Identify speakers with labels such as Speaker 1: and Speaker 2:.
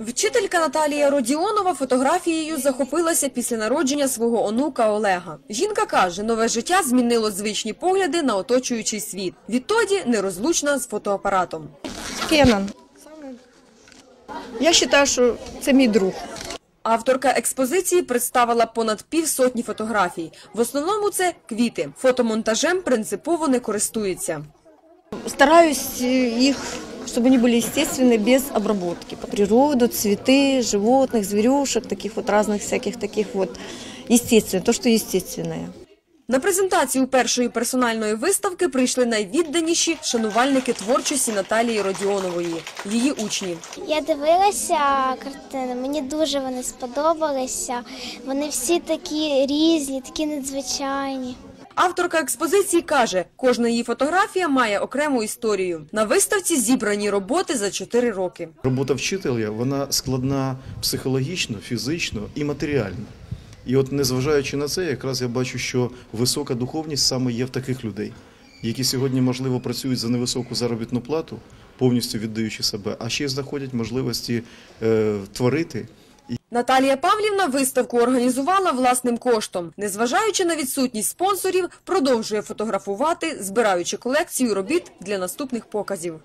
Speaker 1: Вчителька Наталія Родіонова фотографією захопилася після народження свого онука Олега. Жінка каже, нове життя змінило звичні погляди на оточуючий світ. Відтоді нерозлучна з фотоапаратом.
Speaker 2: Кенан. Я вважаю, що це мій друг.
Speaker 1: Авторка експозиції представила понад півсотні фотографій. В основному це квіти. Фотомонтажем принципово не користується.
Speaker 2: Стараюсь э, их, чтобы они были естественны, без обработки. Природу, цветы, животных, зверюшек, таких вот разных всяких таких вот естественных, то, что естественное.
Speaker 1: На презентацію першої персональної виставки прийшли найвідданіші шанувальники творчості Наталії Родіонової, її учні.
Speaker 3: Я дивилася картини, мені дуже вони сподобалися. Вони всі такі різні, такі надзвичайні.
Speaker 1: Авторка експозиції каже, кожна її фотографія має окрему історію. На виставці зібрані роботи за 4 роки.
Speaker 4: Робота вчителя вона складна психологічно, фізично і матеріально. І от незважаючи на це, якраз я бачу, що висока духовність саме є в таких людей, які сьогодні, можливо, працюють за невисоку заробітну плату, повністю віддаючи себе, а ще й знаходять можливості е, творити.
Speaker 1: Наталія Павлівна виставку організувала власним коштом. Незважаючи на відсутність спонсорів, продовжує фотографувати, збираючи колекцію робіт для наступних показів.